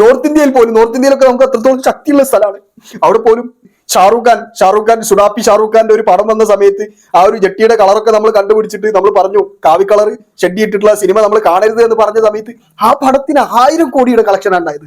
North ഇന്ത്യയിൽ പോലും north ഇന്ത്യയിലൊക്കെ നമുക്ക് അത്രത്തോളം ശക്തിയുള്ള സ്ഥലമാണ്. അവിടെ പോലും ഷാറൂഖ് ഖാൻ ഷാറൂഖ് ഖാൻ സുഡാപ്പി ഷാറൂഖ് ഖാന്റെ ഒരു പടം വന്ന സമയത്ത് ആ ഒരു ജെട്ടിയുടെ കളറൊക്കെ നമ്മൾ കണ്ടുപിടിച്ചിട്ട് നമ്മൾ പറഞ്ഞു കാവി കളർ ചെട്ടി ഇട്ടിട്ടുള്ള സിനിമ നമ്മൾ കാണരുത് എന്ന് പറഞ്ഞ സമയത്ത് ആ പടത്തിന് ആയിരം കോടിയുടെ കളക്ഷൻ ഉണ്ടായത്.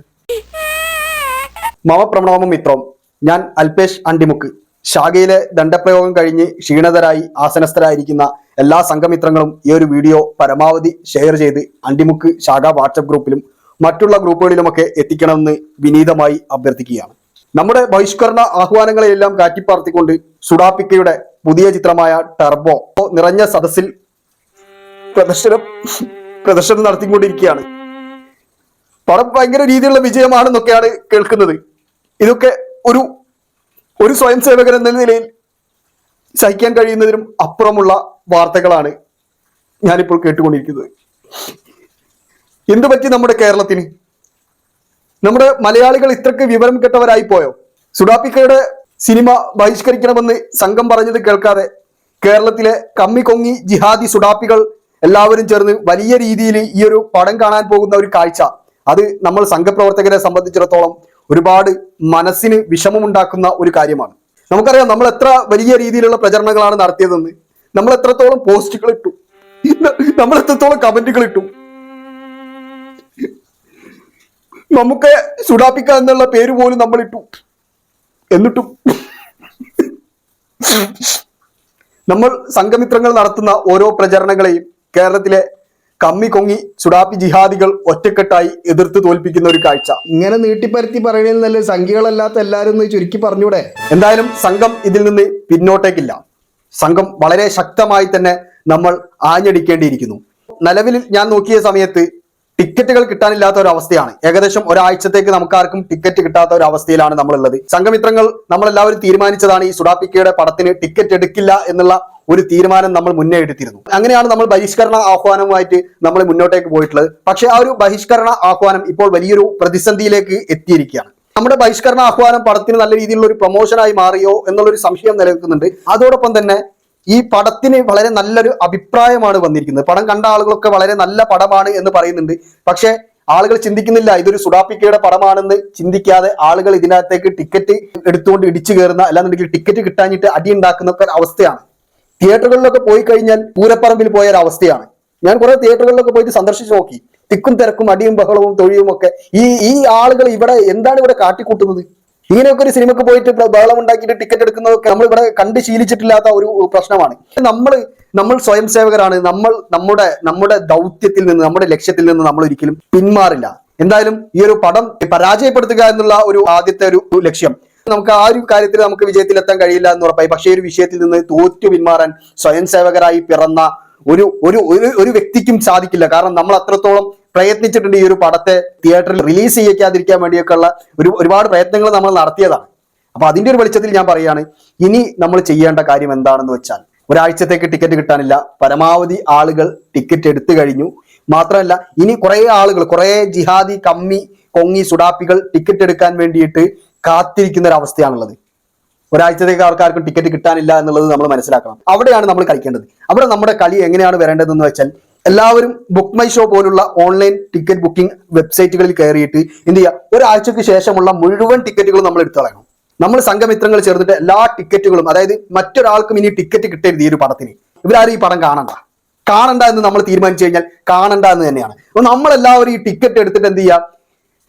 മമ പ്രണാമം മിത്രം ഞാൻ അൽപേഷ് അണ്ടിമുക്ക്. ശാഖയിലെ ദണ്ഡപ്രയോഗം കഴിഞ്ഞ് ക്ഷീണതരായി ആസനസ്ഥരായിരിക്കുന്ന എല്ലാ സംഘമിത്രങ്ങളും ഈ ഒരു വീഡിയോ പരമാവധി ഷെയർ ചെയ്ത് അണ്ടിമുക്ക് ശാഖ വാട്സപ്പ് ഗ്രൂപ്പിലും മറ്റുള്ള ഗ്രൂപ്പുകളിലുമൊക്കെ എത്തിക്കണമെന്ന് വിനീതമായി അഭ്യർത്ഥിക്കുകയാണ്. നമ്മുടെ ബഹിഷ്കരണ ആഹ്വാനങ്ങളെയെല്ലാം കാറ്റിപ്പാർത്തിക്കൊണ്ട് സുഡാപ്പിക്കയുടെ പുതിയ ചിത്രമായ ടർബോ നിറഞ്ഞ സദസ്സിൽ പ്രദർശനം പ്രദർശനം നടത്തിക്കൊണ്ടിരിക്കുകയാണ്. പടം ഭയങ്കര രീതിയിലുള്ള വിജയമാണെന്നൊക്കെയാണ് കേൾക്കുന്നത്. ഇതൊക്കെ ഒരു ഒരു സ്വയം സേവകൻ എന്ന നിലയിൽ സഹിക്കാൻ കഴിയുന്നതിനും അപ്പുറമുള്ള വാർത്തകളാണ് ഞാനിപ്പോൾ കേട്ടുകൊണ്ടിരിക്കുന്നത്. എന്തു പറ്റി നമ്മുടെ കേരളത്തിന്? നമ്മുടെ മലയാളികൾ ഇത്രക്ക് വിവരം കെട്ടവരായി പോയോ? സുഡാപ്പിക്കയുടെ സിനിമ ബഹിഷ്കരിക്കണമെന്ന് സംഘം പറഞ്ഞത് കേൾക്കാതെ കേരളത്തിലെ കമ്മി കൊങ്ങി ജിഹാദി സുഡാപ്പികൾ എല്ലാവരും ചേർന്ന് വലിയ രീതിയിൽ ഈ ഒരു പടം കാണാൻ പോകുന്ന ഒരു കാഴ്ച. അത് നമ്മൾ സംഘപ്രവർത്തകരെ സംബന്ധിച്ചിടത്തോളം ഒരുപാട് മനസ്സിന് വിഷമമുണ്ടാക്കുന്ന ഒരു കാര്യമാണ്. നമുക്കറിയാം നമ്മൾ എത്ര വലിയ രീതിയിലുള്ള പ്രചരണങ്ങളാണ് നടത്തിയതെന്ന്. നമ്മൾ എത്രത്തോളം പോസ്റ്റുകൾ ഇട്ടു. നമ്മൾ എത്രത്തോളം കമന്റുകൾ ഇട്ടു. നമുക്ക് സുഡാപ്പിക്ക എന്നുള്ള പേര് പോലും നമ്മൾ ഇട്ടു എന്നിട്ടും നമ്മൾ സംഘമിത്രങ്ങൾ നടത്തുന്ന ഓരോ പ്രചരണങ്ങളെയും കേരളത്തിലെ കമ്മി കൊങ്ങി സുഡാപ്പി ജിഹാദികൾ ഒറ്റക്കെട്ടായി എതിർത്ത് തോൽപ്പിക്കുന്ന ഒരു കാഴ്ച. ഇങ്ങനെ നീട്ടിപ്പരത്തി പറയുന്നതിൽ നല്ല സംഖ്യകളല്ലാത്ത എല്ലാരും ഒന്ന് ചുരുക്കി പറഞ്ഞൂടെ? എന്തായാലും സംഘം ഇതിൽ നിന്ന് പിന്നോട്ടേക്കില്ല. സംഘം വളരെ ശക്തമായി തന്നെ നമ്മൾ ആഞ്ഞടിക്കേണ്ടിയിരിക്കുന്നു. നിലവിൽ ഞാൻ നോക്കിയ സമയത്ത് ടിക്കറ്റുകൾ കിട്ടാനില്ലാത്ത ഒരു അവസ്ഥയാണ്. ഏകദേശം ഒരാഴ്ചത്തേക്ക് നമുക്ക് ആർക്കും ടിക്കറ്റ് കിട്ടാത്ത ഒരു അവസ്ഥയിലാണ് നമ്മളുള്ളത്. സംഘമിത്രങ്ങൾ നമ്മളെല്ലാവരും തീരുമാനിച്ചതാണ് ഈ സുഡാപ്പിക്കയുടെ പടത്തിന് ടിക്കറ്റ് എടുക്കില്ല എന്നുള്ള ഒരു തീരുമാനം നമ്മൾ മുന്നേ എടുത്തിരുന്നു. അങ്ങനെയാണ് നമ്മൾ ബഹിഷ്കരണ ആഹ്വാനവുമായിട്ട് നമ്മൾ മുന്നോട്ടേക്ക് പോയിട്ടുള്ളത്. പക്ഷേ ആ ഒരു ബഹിഷ്കരണ ആഹ്വാനം ഇപ്പോൾ വലിയൊരു പ്രതിസന്ധിയിലേക്ക് എത്തിയിരിക്കുകയാണ്. നമ്മുടെ ബഹിഷ്കരണ ആഹ്വാനം പടത്തിന് നല്ല രീതിയിലുള്ള ഒരു പ്രൊമോഷനായി മാറിയോ എന്നുള്ളൊരു സംശയം നിലനിൽക്കുന്നുണ്ട്. അതോടൊപ്പം തന്നെ ഈ പടത്തിന് വളരെ നല്ലൊരു അഭിപ്രായമാണ് വന്നിരിക്കുന്നത്. പടം കണ്ട ആളുകളൊക്കെ വളരെ നല്ല പടമാണ് എന്ന് പറയുന്നുണ്ട്. പക്ഷേ ആളുകൾ ചിന്തിക്കുന്നില്ല ഇതൊരു സുഡാപ്പിക്കയുടെ പടമാണെന്ന് ചിന്തിക്കാതെ ആളുകൾ ഇതിനകത്തേക്ക് ടിക്കറ്റ് എടുത്തുകൊണ്ട് ഇടിച്ചു കയറുന്ന അല്ലാന്നുണ്ടെങ്കിൽ ടിക്കറ്റ് കിട്ടാഞ്ഞിട്ട് അടി ഉണ്ടാക്കുന്ന ഒക്കെ അവസ്ഥയാണ്. തിയേറ്ററുകളിലൊക്കെ പോയി കഴിഞ്ഞാൽ പൂരപ്പറമ്പിൽ പോയ ഒരു അവസ്ഥയാണ്. ഞാൻ കുറെ തിയേറ്ററുകളിലൊക്കെ പോയിട്ട് സന്ദർശിച്ചു നോക്കി. തിക്കും തിരക്കും അടിയും ബഹളവും തൊഴിയും ഒക്കെ. ഈ ഈ ആളുകൾ ഇവിടെ എന്താണ് ഇവിടെ കാട്ടിക്കൂട്ടുന്നത്? ഇങ്ങനെയൊക്കെ ഒരു സിനിമക്ക് പോയിട്ട് ബഹളം ഉണ്ടാക്കിയിട്ട് ടിക്കറ്റ് എടുക്കുന്നതൊക്കെ നമ്മൾ ഇവിടെ കണ്ട് ശീലിച്ചിട്ടില്ലാത്ത ഒരു പ്രശ്നമാണ്. നമ്മൾ നമ്മൾ സ്വയം സേവകരാണ്. നമ്മൾ നമ്മുടെ നമ്മുടെ ദൗത്യത്തിൽ നിന്ന് നമ്മുടെ ലക്ഷ്യത്തിൽ നിന്ന് നമ്മൾ ഒരിക്കലും പിന്മാറില്ല. എന്തായാലും ഈ ഒരു പടം പരാജയപ്പെടുത്തുക എന്നുള്ള ഒരു ആദ്യത്തെ ഒരു ലക്ഷ്യം. നമുക്ക് ആ ഒരു കാര്യത്തിൽ നമുക്ക് വിജയത്തിലെത്താൻ കഴിയില്ല എന്ന് ഉറപ്പായി. പക്ഷേ ഒരു വിഷയത്തിൽ നിന്ന് തോറ്റു പിന്മാറാൻ സ്വയം സേവകരായി പിറന്ന ഒരു ഒരു ഒരു വ്യക്തിക്കും സാധിക്കില്ല. കാരണം നമ്മൾ അത്രത്തോളം പ്രയത്നിച്ചിട്ടുണ്ട് ഈ ഒരു പടത്തെ തിയേറ്ററിൽ റിലീസ് ചെയ്യിക്കാതിരിക്കാൻ വേണ്ടിയൊക്കെ ഉള്ള ഒരു ഒരുപാട് പ്രയത്നങ്ങൾ നമ്മൾ നടത്തിയതാണ്. അപ്പൊ അതിന്റെ ഒരു വെളിച്ചത്തിൽ ഞാൻ പറയുകയാണ് ഇനി നമ്മൾ ചെയ്യേണ്ട കാര്യം എന്താണെന്ന് വെച്ചാൽ ഒരാഴ്ചത്തേക്ക് ടിക്കറ്റ് കിട്ടാനില്ല. പരമാവധി ആളുകൾ ടിക്കറ്റ് എടുത്തു കഴിഞ്ഞു. മാത്രമല്ല ഇനി കുറെ ആളുകൾ കുറെ ജിഹാദി കമ്മി കൊങ്ങി സുഡാപ്പികൾ ടിക്കറ്റ് എടുക്കാൻ വേണ്ടിയിട്ട് കാത്തിരിക്കുന്ന ഒരു അവസ്ഥയാണുള്ളത്. ഒരാഴ്ചത്തേക്ക് ആൾക്കാർക്കും ടിക്കറ്റ് കിട്ടാനില്ല എന്നുള്ളത് നമ്മൾ മനസ്സിലാക്കണം. അവിടെയാണ് നമ്മൾ കളിക്കേണ്ടത്. അവിടെ നമ്മുടെ കളി എങ്ങനെയാണ് വരേണ്ടതെന്ന് വെച്ചാൽ എല്ലാവരും ബുക്ക് മൈ ഷോ പോലുള്ള ഓൺലൈൻ ടിക്കറ്റ് ബുക്കിംഗ് വെബ്സൈറ്റുകളിൽ കയറിയിട്ട് എന്ത് ചെയ്യുക? ഒരാഴ്ചക്ക് ശേഷമുള്ള മുഴുവൻ ടിക്കറ്റുകളും നമ്മൾ എടുത്തു കളയണം നമ്മൾ സംഘമിത്രങ്ങൾ ചേർന്നിട്ട് എല്ലാ ടിക്കറ്റുകളും അതായത് മറ്റൊരാൾക്കും ഇനി ടിക്കറ്റ് കിട്ടരുത് ഈ ഒരു പടത്തിന്. ഇവരാരും ഈ പടം കാണണ്ട. കാണണ്ട എന്ന് നമ്മൾ തീരുമാനിച്ചു കഴിഞ്ഞാൽ കാണണ്ട എന്ന് തന്നെയാണ്. അപ്പൊ നമ്മളെല്ലാവരും ഈ ടിക്കറ്റ് എടുത്തിട്ട് എന്ത് ചെയ്യുക?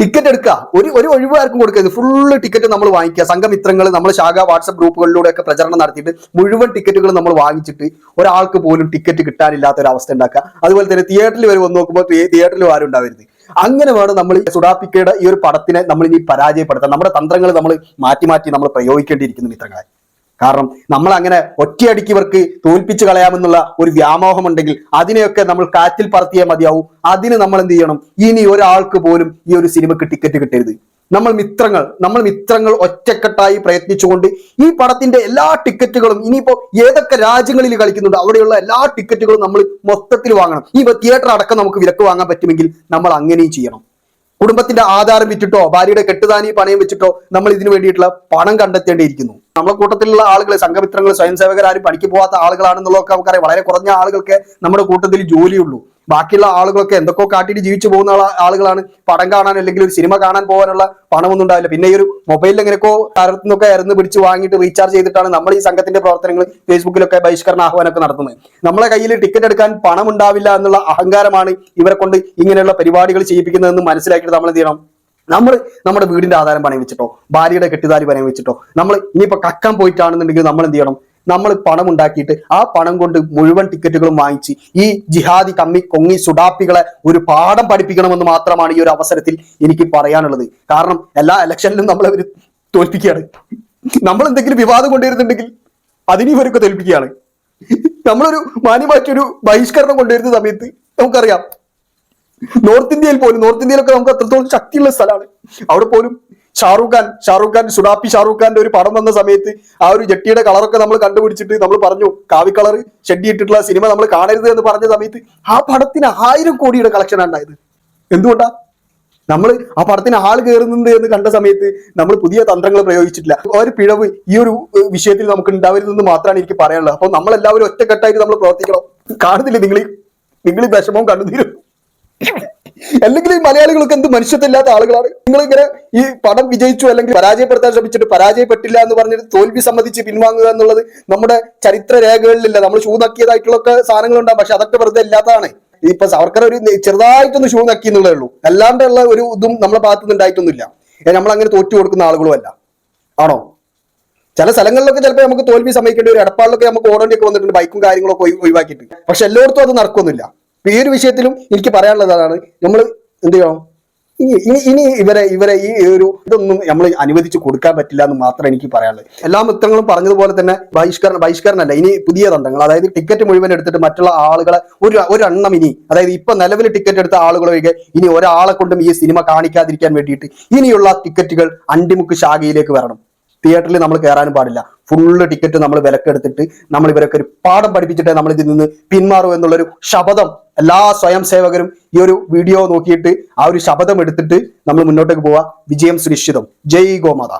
ടിക്കറ്റ് എടുക്കുക. ഒരു ഒരു ഒഴിവാർക്കും കൊടുക്കരുത് ഫുള്ള് ടിക്കറ്റ് നമ്മൾ വാങ്ങിക്കുക. സംഘമിത്രങ്ങൾ നമ്മൾ ശാഖ വാട്സപ്പ് ഗ്രൂപ്പുകളിലൂടെ ഒക്കെ പ്രചരണം നടത്തിയിട്ട് മുഴുവൻ ടിക്കറ്റുകൾ നമ്മൾ വാങ്ങിച്ചിട്ട് ഒരാൾക്ക് പോലും ടിക്കറ്റ് കിട്ടാനില്ലാത്ത ഒരു അവസ്ഥ ഉണ്ടാക്കുക. അതുപോലെ തന്നെ തിയേറ്ററിൽ വരെ വന്ന് നോക്കുമ്പോൾ തിയേറ്ററിൽ ആരും ഉണ്ടാവരുത്. അങ്ങനെ വേണം നമ്മൾ സുഡാപ്പിക്കയുടെ ഈ ഒരു പടത്തിനെ നമ്മൾ ഇനി പരാജയപ്പെടുത്താൻ. നമ്മുടെ തന്ത്രങ്ങൾ നമ്മൾ മാറ്റി മാറ്റി നമ്മൾ പ്രയോഗിക്കേണ്ടിയിരിക്കുന്നു മിത്രങ്ങളെ. കാരണം നമ്മൾ അങ്ങനെ ഒറ്റയടിക്ക് ഇവർക്ക് തോൽപ്പിച്ച് കളയാമെന്നുള്ള ഒരു വ്യാമോഹം ഉണ്ടെങ്കിൽ അതിനെയൊക്കെ നമ്മൾ കാറ്റിൽ പറത്തിയേ മതിയാവും. അതിന് നമ്മൾ എന്ത് ചെയ്യണം ഇനി ഒരാൾക്ക് പോലും ഈ ഒരു സിനിമക്ക് ടിക്കറ്റ് കിട്ടരുത്. നമ്മൾ മിത്രങ്ങൾ നമ്മൾ മിത്രങ്ങൾ ഒറ്റക്കെട്ടായി പ്രയത്നിച്ചുകൊണ്ട് ഈ പടത്തിന്റെ എല്ലാ ടിക്കറ്റുകളും ഇനിയിപ്പോ ഏതൊക്കെ രാജ്യങ്ങളിൽ കളിക്കുന്നുണ്ട് അവിടെയുള്ള എല്ലാ ടിക്കറ്റുകളും നമ്മൾ മൊത്തത്തിൽ വാങ്ങണം. ഈ തിയേറ്റർ അടക്കം നമുക്ക് വിലക്ക് വാങ്ങാൻ പറ്റുമെങ്കിൽ നമ്മൾ അങ്ങനെയും ചെയ്യണം. കുടുംബത്തിന്റെ ആധാരം വിറ്റിട്ടോ ഭാര്യയുടെ കെട്ടുതാനി പണയം വെച്ചിട്ടോ നമ്മൾ ഇതിനു വേണ്ടിയിട്ടുള്ള പണം കണ്ടെത്തേണ്ടിയിരിക്കുന്നു. നമ്മളെ കൂട്ടത്തിലുള്ള ആളുകൾ സംഘമിത്രങ്ങൾ സ്വയം ആരും പണിക്ക് പോകാത്ത ആളുകളാണെന്നുള്ളതൊക്കെ നമുക്കറിയാം. വളരെ കുറഞ്ഞ ആളുകൾക്ക് നമ്മുടെ കൂട്ടത്തിൽ ജോലിയുള്ളൂ. ബാക്കിയുള്ള ആളുകളൊക്കെ എന്തൊക്കെയോ കാട്ടിയിട്ട് ജീവിച്ചു പോകുന്ന ആളുകളാണ്. പടം കാണാൻ അല്ലെങ്കിൽ ഒരു സിനിമ കാണാൻ പോകാനുള്ള പണമൊന്നും ഉണ്ടാവില്ല. പിന്നെ ഈ ഒരു മൊബൈലിൽ എങ്ങനെയൊക്കെ തരത്തിനൊക്കെ ഇരുന്ന് പിടിച്ച് വാങ്ങിയിട്ട് റീചാർജ് ചെയ്തിട്ടാണ് നമ്മൾ ഈ സംഘത്തിന്റെ പ്രവർത്തനങ്ങൾ ഫേസ്ബുക്കിലൊക്കെ ബഹിഷ്കരണ ആഹ്വാനമൊക്കെ നടത്തുന്നത്. നമ്മളെ കയ്യിൽ ടിക്കറ്റ് എടുക്കാൻ പണം ഉണ്ടാവില്ല എന്നുള്ള അഹങ്കാരമാണ് ഇവരെ കൊണ്ട് ഇങ്ങനെയുള്ള പരിപാടികൾ ചെയ്യിപ്പിക്കുന്നതെന്ന് മനസ്സിലാക്കിയിട്ട് നമ്മൾ എന്ത് ചെയ്യണം? നമ്മൾ നമ്മുടെ വീടിന്റെ ആധാരം പണയം വെച്ചിട്ടോ ഭാര്യയുടെ കെട്ടിതാരി പണയം വെച്ചിട്ടോ നമ്മൾ ഇനിയിപ്പോ കക്കാൻ പോയിട്ടാണെന്നുണ്ടെങ്കിൽ നമ്മൾ എന്ത് ചെയ്യണം നമ്മൾ പണം ഉണ്ടാക്കിയിട്ട് ആ പണം കൊണ്ട് മുഴുവൻ ടിക്കറ്റുകളും വാങ്ങിച്ച് ഈ ജിഹാദി കമ്മി കൊങ്ങി സുഡാപ്പികളെ ഒരു പാഠം പഠിപ്പിക്കണമെന്ന് മാത്രമാണ് ഈ ഒരു അവസരത്തിൽ എനിക്ക് പറയാനുള്ളത്. കാരണം എല്ലാ ഇലക്ഷനിലും നമ്മൾ അവർ തോൽപ്പിക്കുകയാണ്. നമ്മൾ എന്തെങ്കിലും വിവാദം കൊണ്ടുവരുന്നുണ്ടെങ്കിൽ അതിനെ ഇവരൊക്കെ തോൽപ്പിക്കുകയാണ്. നമ്മളൊരു മാന്യമായിട്ടൊരു ബഹിഷ്കരണം കൊണ്ടുവരുന്ന സമയത്ത് നമുക്കറിയാം നോർത്ത് ഇന്ത്യയിൽ പോലും നോർത്ത് ഇന്ത്യയിലൊക്കെ നമുക്ക് അത്രത്തോളം ശക്തിയുള്ള സ്ഥലമാണ്. അവിടെ പോലും ഷാറൂഖ് ഖാൻ ഷാറൂഖ് ഖാൻ സുഡാപ്പി ഷാറൂഖ് ഖാന്റെ ഒരു പടം വന്ന സമയത്ത് ആ ഒരു ജെട്ടിയുടെ കളറൊക്കെ നമ്മൾ കണ്ടുപിടിച്ചിട്ട് നമ്മൾ പറഞ്ഞു കാവി കളർ ഷെഡി ഇട്ടിട്ടുള്ള സിനിമ നമ്മൾ കാണരുത് എന്ന് പറഞ്ഞ സമയത്ത് ആ പടത്തിന് ആയിരം കോടിയുടെ കളക്ഷൻ ഉണ്ടായത്. എന്തുകൊണ്ടാ? നമ്മൾ ആ പടത്തിന് ആൾ കയറുന്നുണ്ട് എന്ന് കണ്ട സമയത്ത് നമ്മൾ പുതിയ തന്ത്രങ്ങൾ പ്രയോഗിച്ചിട്ടില്ല. ഒരു പിഴവ് ഈ ഒരു വിഷയത്തിൽ നമുക്ക് ഉണ്ടാവരുതെന്ന് മാത്രമാണ് എനിക്ക് പറയാനുള്ളത്. അപ്പോൾ നമ്മളെല്ലാവരും ഒറ്റക്കെട്ടായിട്ട് നമ്മൾ പ്രവർത്തിക്കണം. കാണുന്നില്ലേ നിങ്ങൾ നിങ്ങൾ ഈ വിഷമവും കണ്ണുനീരും? അല്ലെങ്കിൽ ഈ മലയാളികൾക്ക് എന്ത് മനുഷ്യത്തില്ലാത്ത ആളുകളാണ്? നിങ്ങൾ ഇങ്ങനെ ഈ പടം വിജയിച്ചു അല്ലെങ്കിൽ പരാജയപ്പെടുത്താൻ ശ്രമിച്ചിട്ട് പരാജയപ്പെട്ടില്ല എന്ന് പറഞ്ഞിട്ട് തോൽവി സമ്മതിച്ച് പിൻവാങ്ങുക എന്നുള്ളത് നമ്മുടെ ചരിത്ര രേഖകളിലില്ല നമ്മൾ ഷൂ നക്കിയതായിട്ടുള്ള സാധനങ്ങൾ ഉണ്ടാകും പക്ഷെ അതൊക്കെ വെറുതെ ഇല്ലാത്തതാണ്. ഇപ്പൊ സവർക്കർ ഒരു ചെറുതായിട്ടൊന്ന് ഷൂ നക്കി എന്നുള്ളേ ഉള്ളൂ. അല്ലാണ്ടുള്ള ഒരു ഇതും നമ്മുടെ ഭാഗത്തു നിന്ന് ഉണ്ടായിട്ടൊന്നുമില്ല. നമ്മൾ അങ്ങനെ തോറ്റു കൊടുക്കുന്ന ആളുകളുമല്ല. ആണോ? ചില സ്ഥലങ്ങളിലൊക്കെ ചിലപ്പോൾ നമുക്ക് തോൽവി സമ്മതിക്കേണ്ടി വരും. എടപ്പാളിലൊക്കെ നമുക്ക് ഓടേണ്ടി ഒക്കെ വന്നിട്ടുണ്ട്. ബൈക്കും കാര്യങ്ങളൊക്കെ ഒഴി- ഒഴിവാക്കിയിട്ട്. പക്ഷെ എല്ലായിടത്തും അത് നടക്കൊന്നുമില്ല ഇപ്പൊ ഈ ഒരു വിഷയത്തിലും എനിക്ക് പറയാനുള്ളത് അതാണ്. നമ്മൾ എന്ത് ചെയ്യണം? ഇനി ഇനി ഇവരെ ഇവരെ ഈ ഒരു ഇതൊന്നും നമ്മൾ അനുവദിച്ച് കൊടുക്കാൻ പറ്റില്ല എന്ന് മാത്രമേ എനിക്ക് പറയാനുള്ളൂ. എല്ലാ മിത്രങ്ങളും പറഞ്ഞതുപോലെ തന്നെ ബഹിഷ്കരണം ബഹിഷ്കരണമല്ല ഇനി പുതിയ തന്ത്രങ്ങൾ അതായത് ടിക്കറ്റ് മുഴുവൻ എടുത്തിട്ട് മറ്റുള്ള ആളുകളെ ഒരു ഒരെണ്ണം ഇനി അതായത് ഇപ്പൊ നിലവിൽ ടിക്കറ്റ് എടുത്ത ആളുകളൊക്കെ ഇനി ഒരാളെ കൊണ്ടും ഈ സിനിമ കാണിക്കാതിരിക്കാൻ വേണ്ടിയിട്ട് ഇനിയുള്ള ടിക്കറ്റുകൾ അണ്ടിമുക്ക് ശാഖയിലേക്ക് വരണം. തിയേറ്ററിൽ നമ്മൾ കയറാനും പാടില്ല. ഫുള്ള് ടിക്കറ്റ് നമ്മൾ വിലക്കെടുത്തിട്ട് നമ്മൾ ഇവരൊക്കെ ഒരു പാഠം പഠിപ്പിച്ചിട്ടേ നമ്മൾ ഇതിൽ നിന്ന് പിന്മാറൂ എന്നുള്ളൊരു ശപഥം എല്ലാ സ്വയം സേവകരും ഈ ഒരു വീഡിയോ നോക്കിയിട്ട് ആ ഒരു ശപഥം എടുത്തിട്ട് നമ്മൾ മുന്നോട്ടേക്ക് പോവാ. വിജയം സുനിശ്ചിതം. ജയ് ഗോമാത.